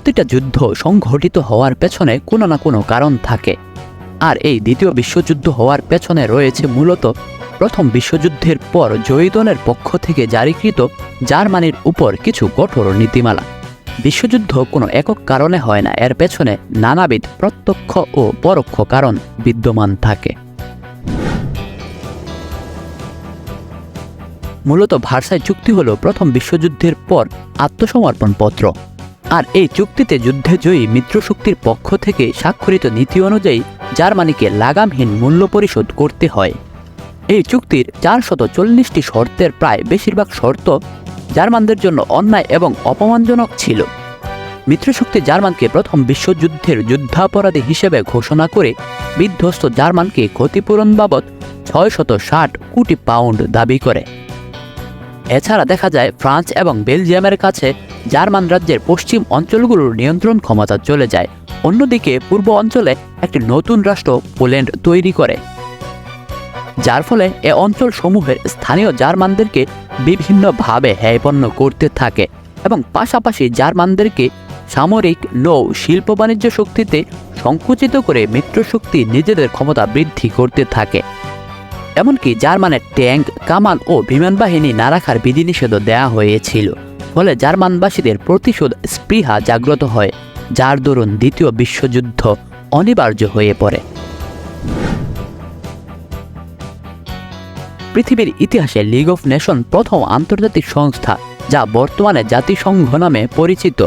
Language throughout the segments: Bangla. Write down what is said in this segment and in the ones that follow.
প্রতিটা যুদ্ধ সংঘটিত হওয়ার পেছনে কোনো না কোনো কারণ থাকে। আর এই দ্বিতীয় বিশ্বযুদ্ধ হওয়ার পেছনে রয়েছে মূলত প্রথম বিশ্বযুদ্ধের পর জয়ীদনের পক্ষ থেকে জারিকৃত জার্মানির উপর কিছু কঠোর নীতিমালা। বিশ্বযুদ্ধ কোনো একক কারণে হয় না, এর পেছনে নানাবিধ প্রত্যক্ষ ও পরোক্ষ কারণ বিদ্যমান থাকে। মূলত ভার্সাই চুক্তি হল প্রথম বিশ্বযুদ্ধের পর আত্মসমর্পণ পত্র। আর এই চুক্তিতে যুদ্ধে জয়ী মিত্রশক্তির পক্ষ থেকে স্বাক্ষরিত নীতি অনুযায়ী জার্মানিকে লাগামহীন মূল্য পরিশোধ করতে হয়। এই চুক্তির চারশত চল্লিশটি শর্তের প্রায় বেশিরভাগ শর্ত জার্মানদের জন্য অন্যায় এবং অপমানজনক ছিল। মিত্রশক্তি জার্মানকে প্রথম বিশ্বযুদ্ধের যুদ্ধাপরাধী হিসেবে ঘোষণা করে বিধ্বস্ত জার্মানকে ক্ষতিপূরণ বাবদ ছয়শত ষাট কোটি পাউন্ড দাবি করে। এছাড়া দেখা যায় ফ্রান্স এবং বেলজিয়ামের কাছে জার্মান রাজ্যের পশ্চিম অঞ্চলগুলোর নিয়ন্ত্রণ ক্ষমতা চলে যায়। অন্যদিকে পূর্ব অঞ্চলে একটি নতুন রাষ্ট্র পোল্যান্ড তৈরি করে। যার ফলে এ অঞ্চল সমূহের স্থানীয় জার্মানদেরকে বিভিন্নভাবে হ্যায়পন্ন করতে থাকে এবং পাশাপাশি জার্মানদেরকে সামরিক, নৌ, শিল্প বাণিজ্য শক্তিতে সংকুচিত করে মিত্রশক্তি নিজেদের ক্ষমতা বৃদ্ধি করতে থাকে। এমনকি জার্মানের ট্যাঙ্ক কামান ও বিমান বাহিনী না রাখার বিধিনিষেধও দেওয়া হয়েছিল। ফলে জার্মানবাসীদের প্রতিশোধ স্পৃহা জাগ্রত হয়, যার দরুন দ্বিতীয় বিশ্বযুদ্ধ অনিবার্য হয়ে পড়ে। পৃথিবীর ইতিহাসে লিগ অফ নেশন প্রথম আন্তর্জাতিক সংস্থা, যা বর্তমানে জাতিসংঘ নামে পরিচিত।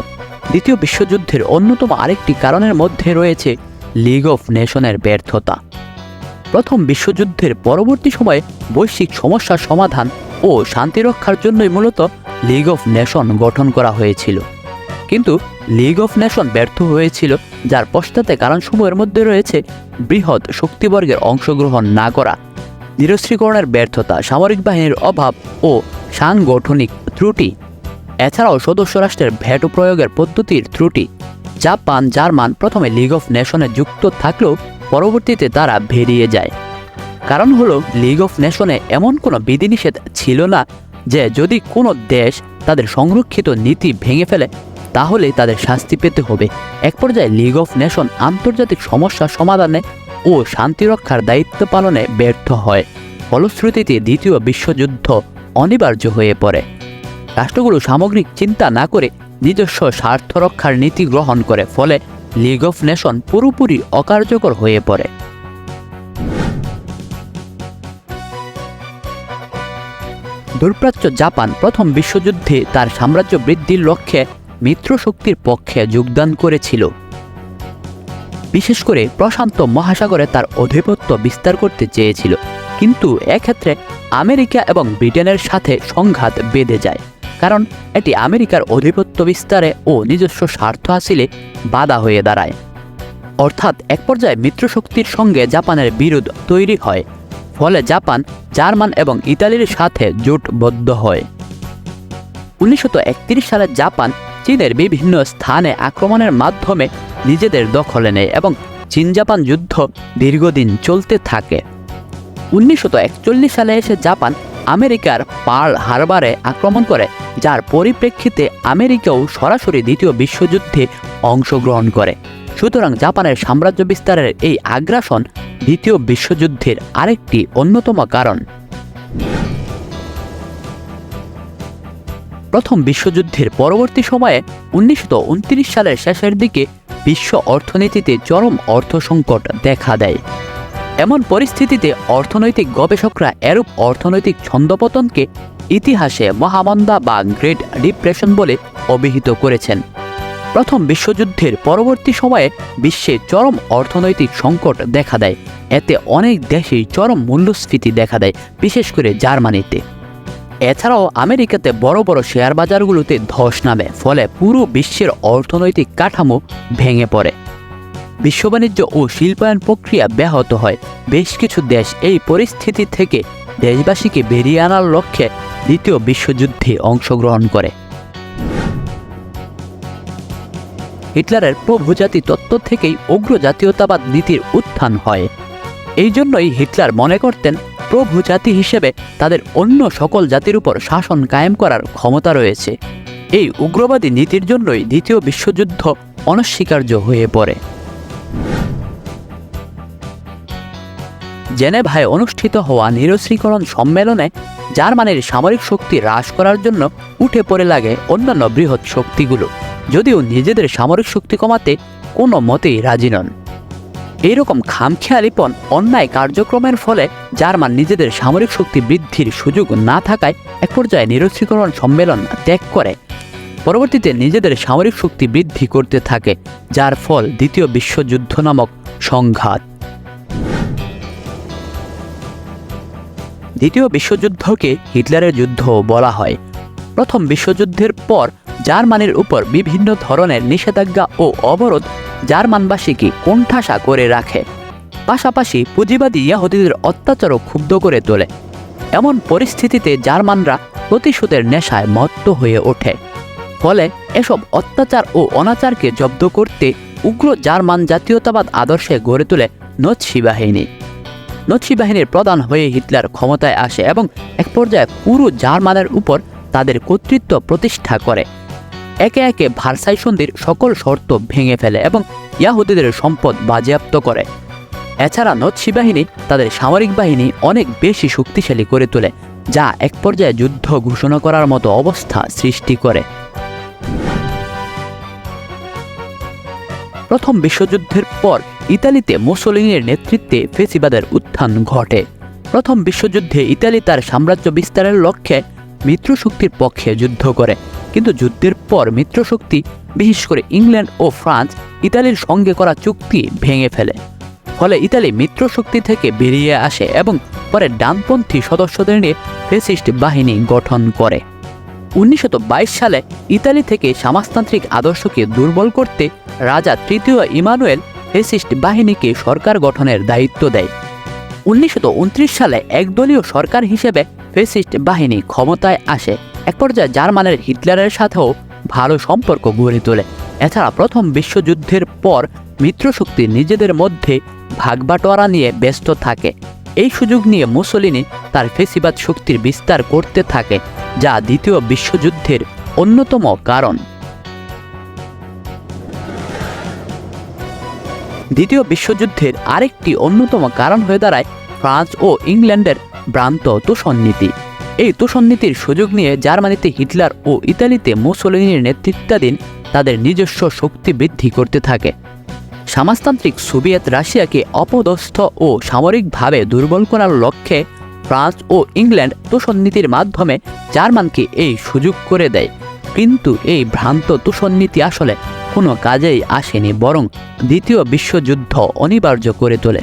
দ্বিতীয় বিশ্বযুদ্ধের অন্যতম আরেকটি কারণের মধ্যে রয়েছে লিগ অফ নেশনের ব্যর্থতা। প্রথম বিশ্বযুদ্ধের পরবর্তী সময়ে বৈশ্বিক সমস্যার সমাধান ও শান্তি রক্ষার জন্যই মূলত লিগ অফ নেশন গঠন করা হয়েছিল। কিন্তু লিগ অফ নেশন ব্যর্থ হয়েছিল, যার পশ্চাতে কারণসমূহের মধ্যে রয়েছে বৃহৎ শক্তিবর্গের অংশগ্রহণ না করা। নিরস্ত্রীকরণের ব্যর্থতা, সামরিক বাহিনীর অভাব ও সাংগঠনিক ত্রুটি, এছাড়াও সদস্য রাষ্ট্রের ভ্যাটো প্রয়োগের পদ্ধতির ত্রুটি। জাপান, জার্মান প্রথমে লিগ অফ নেশনে যুক্ত থাকলেও পরবর্তীতে তারা বেরিয়ে যায়। কারণ হলো লিগ অফ নেশনে এমন কোনো বিধিনিষেধ ছিল না যে যদি কোনো দেশ তাদের সংরক্ষিত নীতি ভেঙে ফেলে তাহলে তাদের শাস্তি পেতে হবে। এক পর্যায়ে লিগ অফ নেশন আন্তর্জাতিক সমস্যা সমাধানে ও শান্তি রক্ষার দায়িত্ব পালনে ব্যর্থ হয়। ফলশ্রুতিতে দ্বিতীয় বিশ্বযুদ্ধ অনিবার্য হয়ে পড়ে। রাষ্ট্রগুলো সামগ্রিক চিন্তা না করে নিজস্ব স্বার্থ রক্ষার নীতি গ্রহণ করে, ফলে লিগ অফ নেশন পুরোপুরি অকার্যকর হয়ে পড়ে। দূরপ্রাচ্য জাপান প্রথম বিশ্বযুদ্ধে তার সাম্রাজ্য বৃদ্ধির লক্ষ্যে মিত্রশক্তির পক্ষে যোগদান করেছিল। বিশেষ করে প্রশান্ত মহাসাগরে তার আধিপত্য বিস্তার করতে চেয়েছিল। কিন্তু এক্ষেত্রে আমেরিকা এবং ব্রিটেনের সাথে সংঘাত বেঁধে যায়। কারণ এটি আমেরিকার আধিপত্য বিস্তারে ও নিজস্ব স্বার্থ হাসিলে বাধা হয়ে দাঁড়ায়। অর্থাৎ এক পর্যায়ে মিত্রশক্তির সঙ্গে জাপানের বিরোধ তৈরি হয়, ফলে জাপান, জার্মান এবং ইতালির সাথে জোটবদ্ধ হয়। উনিশশো সালে জাপান চীনের বিভিন্ন স্থানে আক্রমণের মাধ্যমে নিজেদের দখলে নেয় এবং চীন জাপান যুদ্ধ দীর্ঘদিন চলতে থাকে। উনিশশো একচল্লিশ সালে এসে জাপান আমেরিকার পার্ল হারবারে আক্রমণ করে, যার পরিপ্রেক্ষিতে আমেরিকাও সরাসরি দ্বিতীয় বিশ্বযুদ্ধে অংশগ্রহণ করে। সুতরাং জাপানের সাম্রাজ্য বিস্তারের এই আগ্রাসন দ্বিতীয় বিশ্বযুদ্ধের আরেকটি অন্যতম কারণ। প্রথম বিশ্বযুদ্ধের পরবর্তী সময়ে উনিশশো উনত্রিশ সালের শেষের দিকে বিশ্ব অর্থনীতিতে চরম অর্থ সংকট দেখা দেয়। এমন পরিস্থিতিতে অর্থনৈতিক গবেষকরা এরূপ অর্থনৈতিক ছন্দপতনকে ইতিহাসে মহামন্দা বা গ্রেট ডিপ্রেশন বলে অভিহিত করেছেন। প্রথম বিশ্বযুদ্ধের পরবর্তী সময়ে বিশ্বে চরম অর্থনৈতিক সংকট দেখা দেয়। এতে অনেক দেশেই চরম মূল্যস্ফীতি দেখা দেয়, বিশেষ করে জার্মানিতে। এছাড়াও আমেরিকাতে বড় বড় শেয়ার বাজারগুলোতে ধস নামে, ফলে পুরো বিশ্বের অর্থনৈতিক কাঠামো ভেঙে পড়ে। বিশ্ব বাণিজ্য ও শিল্পায়ন প্রক্রিয়া ব্যাহত হয়। বেশ কিছু দেশ এই পরিস্থিতি থেকে দেশবাসীকে বেরিয়ে আনার লক্ষ্যে দ্বিতীয় বিশ্বযুদ্ধে অংশগ্রহণ করে। হিটলারের প্রভুজাতি তত্ত্ব থেকেই উগ্র জাতীয়তাবাদ নীতির উত্থান হয়। এই জন্যই হিটলার মনে করতেন প্রভু জাতি হিসেবে তাদের অন্য সকল জাতির উপর শাসন কায়েম করার ক্ষমতা রয়েছে। এই উগ্রবাদী নীতির জন্যই দ্বিতীয় বিশ্বযুদ্ধ অনস্বীকার্য হয়ে পড়ে। জেনেভায় অনুষ্ঠিত হওয়া নিরস্ত্রীকরণ সম্মেলনে জার্মানির সামরিক শক্তি হ্রাস করার জন্য উঠে পড়ে লাগে অন্যান্য বৃহৎ শক্তিগুলো, যদিও নিজেদের সামরিক শক্তি কমাতে কোনো মতেই রাজি নন। এইরকম খামখেয়ালিপন অন্যায় কার্যক্রমের ফলে জার্মান নিজেদের সামরিক শক্তি বৃদ্ধির সুযোগ না থাকায় এক পর্যায়ে নিরস্ত্রীকরণ সম্মেলন ত্যাগ করে। পরবর্তীতে নিজেদের সামরিক শক্তি বৃদ্ধি করতে থাকে, যার ফল দ্বিতীয় বিশ্বযুদ্ধ নামক সংঘাত। দ্বিতীয় বিশ্বযুদ্ধকে হিটলারের যুদ্ধ বলা হয়। প্রথম বিশ্বযুদ্ধের পর জার্মানির উপর বিভিন্ন ধরনের নিষেধাজ্ঞা ও অবরোধ জার্মানবাসীকে কোণঠাসা করে রাখে। পাশাপাশি পুঁজিবাদী ইয়াহুদিদের অত্যাচারও ক্ষুব্ধ করে তোলে। এমন পরিস্থিতিতে জার্মানরা প্রতিশোধের নেশায় মত্ত হয়ে ওঠে। ফলে এসব অত্যাচার ও অনাচারকে জব্দ করতে উগ্র জার্মান জাতীয়তাবাদ আদর্শে গড়ে তোলে নৎসি বাহিনী নৎসি বাহিনীর প্রধান হয়ে হিটলার ক্ষমতায় আসে এবং এক পর্যায়ে পুরো জার্মানের উপর তাদের কর্তৃত্ব প্রতিষ্ঠা করে। একে একে ভারসাই সন্ধির সকল শর্ত ভেঙে ফেলে এবং ইয়াহুদিদের সম্পদ বাজেয়াপ্ত করে। এছাড়া নৎসি বাহিনী তাদের সামরিক বাহিনী অনেক বেশি শক্তিশালী করে তোলে, যা এক পর্যায়ে যুদ্ধ ঘোষণা করার মতো অবস্থা সৃষ্টি করে। প্রথম বিশ্বযুদ্ধের পর ইতালিতে মুসোলিনির নেতৃত্বে ফেসিবাদের উত্থান ঘটে। প্রথম বিশ্বযুদ্ধে ইতালি তার সাম্রাজ্য বিস্তারের লক্ষ্যে মিত্রশক্তির পক্ষে যুদ্ধ করে। কিন্তু যুদ্ধের পর মিত্রশক্তি, বিশেষ করে ইংল্যান্ড ও ফ্রান্স, ইতালির সঙ্গে করা চুক্তি ভেঙে ফেলে। ফলে ইতালি মিত্রশক্তি থেকে বেরিয়ে আসে এবং পরে ডানপন্থী সদস্যদের নিয়ে ফেসিস্ট বাহিনী গঠন করে। উনিশশো বাইশ সালে ইতালি থেকে সমাজতান্ত্রিক আদর্শকে দুর্বল করতে রাজা তৃতীয় ইমানুয়েল ফেসিস্ট বাহিনীকে সরকার গঠনের দায়িত্ব দেয়। উনিশশো উনত্রিশ সালে একদলীয় সরকার হিসেবে ফেসিস্ট বাহিনী ক্ষমতায় আসে। এক পর্যায়ে জার্মানের হিটলারের সাথেও ভালো সম্পর্ক গড়ে তোলে। এছাড়া প্রথম বিশ্বযুদ্ধের পর মিত্রশক্তি নিজেদের মধ্যে ভাগবাটোয়ারা নিয়ে ব্যস্ত থাকে। এই সুযোগ নিয়ে মুসলিনি তার ফেসিবাদ শক্তির বিস্তার করতে থাকে, যা দ্বিতীয় বিশ্বযুদ্ধের অন্যতম কারণ। দ্বিতীয় বিশ্বযুদ্ধের আরেকটি অন্যতম কারণ হয়ে দাঁড়ায় ফ্রান্স ও ইংল্যান্ডের ভ্রান্ত তোষণ নীতি এই তোষণ নীতির সুযোগ নিয়ে জার্মানিতে হিটলার ও ইতালিতে মুসোলিনির নেতৃত্বাধীন তাদের নিজস্ব শক্তি বৃদ্ধি করতে থাকে। সমাজতান্ত্রিক সোভিয়েত রাশিয়াকে অপদস্থ ও সামরিকভাবে দুর্বল করার লক্ষ্যে ফ্রান্স ও ইংল্যান্ড তোষণ নীতির মাধ্যমে জার্মানকে এই সুযোগ করে দেয়। কিন্তু এই ভ্রান্ত তোষণ নীতি আসলে কোনো কাজেই আসেনি, বরং দ্বিতীয় বিশ্বযুদ্ধ অনিবার্য করে তোলে।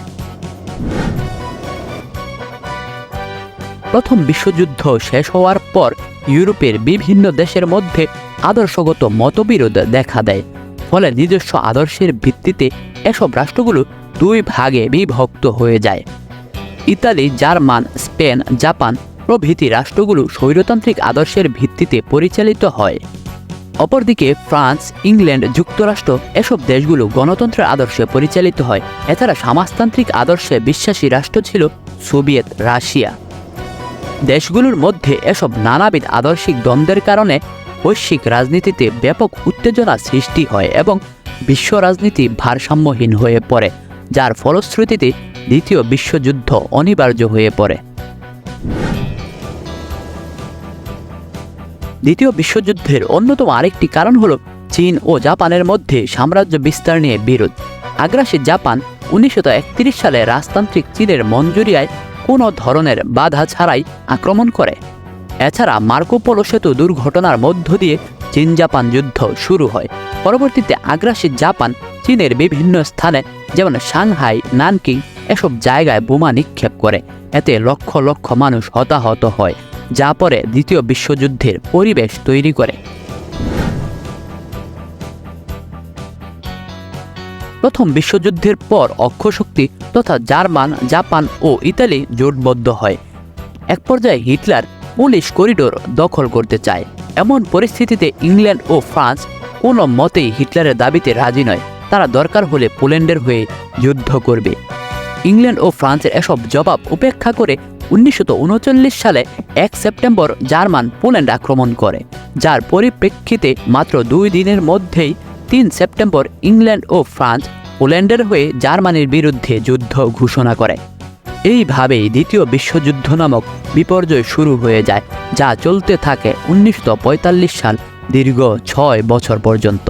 প্রথম বিশ্বযুদ্ধ শেষ হওয়ার পর ইউরোপের বিভিন্ন দেশের মধ্যে আদর্শগত মতবিরোধ দেখা দেয়, ফলে নিজস্ব আদর্শের ভিত্তিতে এসব রাষ্ট্রগুলো দুই ভাগে বিভক্ত হয়ে যায়। ইতালি, জার্মান, স্পেন, জাপান প্রভৃতি রাষ্ট্রগুলো স্বৈরতান্ত্রিক আদর্শের ভিত্তিতে পরিচালিত হয়। অপরদিকে ফ্রান্স, ইংল্যান্ড, যুক্তরাষ্ট্র এসব দেশগুলো গণতন্ত্রের আদর্শে পরিচালিত হয়। এছাড়া সমাজতান্ত্রিক আদর্শে বিশ্বাসী রাষ্ট্র ছিল সোভিয়েত রাশিয়া। দেশগুলোর মধ্যে এসব নানাবিধ আদর্শিক দ্বন্দ্বের কারণে বৈশ্বিক রাজনীতিতে ব্যাপক উত্তেজনা সৃষ্টি হয় এবং বিশ্ব রাজনীতি ভারসাম্যহীন হয়ে পড়ে, যার ফলশ্রুতিতে দ্বিতীয় বিশ্বযুদ্ধ অনিবার্য হয়ে পড়ে। দ্বিতীয় বিশ্বযুদ্ধের অন্যতম আরেকটি কারণ হল চীন ও জাপানের মধ্যে সাম্রাজ্য বিস্তার নিয়ে বিরোধ। আগ্রাসী জাপান উনিশশো সালে রাজতান্ত্রিক চীনের মঞ্জুরিয়ায় কোনো ধরনের বাধা ছাড়াই আক্রমণ করে। এছাড়া মার্কোপোলো সেতু দুর্ঘটনার মধ্য দিয়ে চীন জাপান যুদ্ধ শুরু হয়। পরবর্তীতে আগ্রাসী জাপান চীনের বিভিন্ন স্থানে, যেমন সাংহাই, নানকিং, এসব জায়গায় বোমা নিক্ষেপ করে। এতে লক্ষ লক্ষ মানুষ হতাহত হয়। যা পরে দ্বিতীয় বিশ্বযুদ্ধের পরিবেশ তৈরি করে। প্রথম বিশ্বযুদ্ধের পর অক্ষশক্তি তথা জার্মান, জাপান ও ইতালি জোটবদ্ধ হয়। এক পর্যায়ে হিটলার পুলিশ করিডোর দখল করতে চায়। এমন পরিস্থিতিতে ইংল্যান্ড ও ফ্রান্স কোনো মতেই হিটলারের দাবিতে রাজি নয়। তারা দরকার হলে পোল্যান্ডের হয়ে যুদ্ধ করবে। ইংল্যান্ড ও ফ্রান্সের এসব জবাব উপেক্ষা করে উনিশশো উনচল্লিশ সালে এক সেপ্টেম্বর জার্মান পোল্যান্ড আক্রমণ করে, যার পরিপ্রেক্ষিতে মাত্র দুই দিনের মধ্যেই তিন সেপ্টেম্বর ইংল্যান্ড ও ফ্রান্স পোল্যান্ডের হয়ে জার্মানির বিরুদ্ধে যুদ্ধ ঘোষণা করে। এইভাবেই দ্বিতীয় বিশ্বযুদ্ধ নামক বিপর্যয় শুরু হয়ে যায়, যা চলতে থাকে উনিশশো পঁয়তাল্লিশ সাল দীর্ঘ ছয় বছর পর্যন্ত।